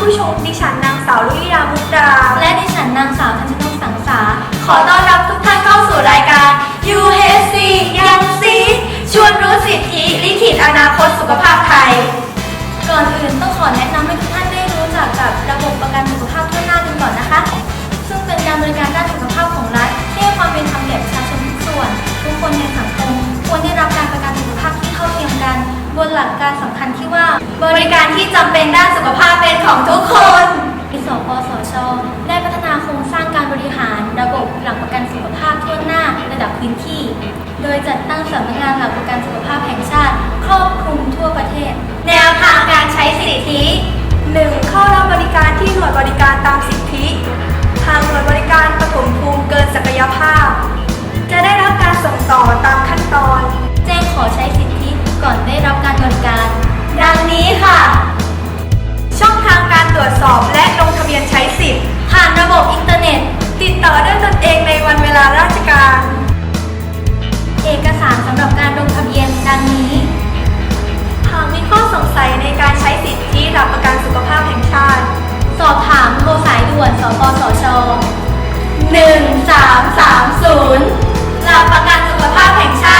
ผู้ชม ดิฉันนางสาวลุยยามุกดาและดิฉันนางสาวธัญชนกสังสา ขอต้อนรับทุกท่าน จำเป็นด้านสุขภาพเป็นของทุกคนสปสช ได้พัฒนาโครงสร้างการบริหารระบบหลักประกันสุขภาพทั่วหน้าระดับพื้นที่ โดยจัดตั้งสำนักงานหลักประกันสุขภาพแห่งชาติ ครอบคลุมทั่วประ ดังนี้ หากมีข้อสงสัยในการใช้สิทธิหลับประกันสุขภาพแห่งชาติ สอบถามโทรสายด่วน สปสช 1330 หลับประกันสุขภาพแห่งชาติ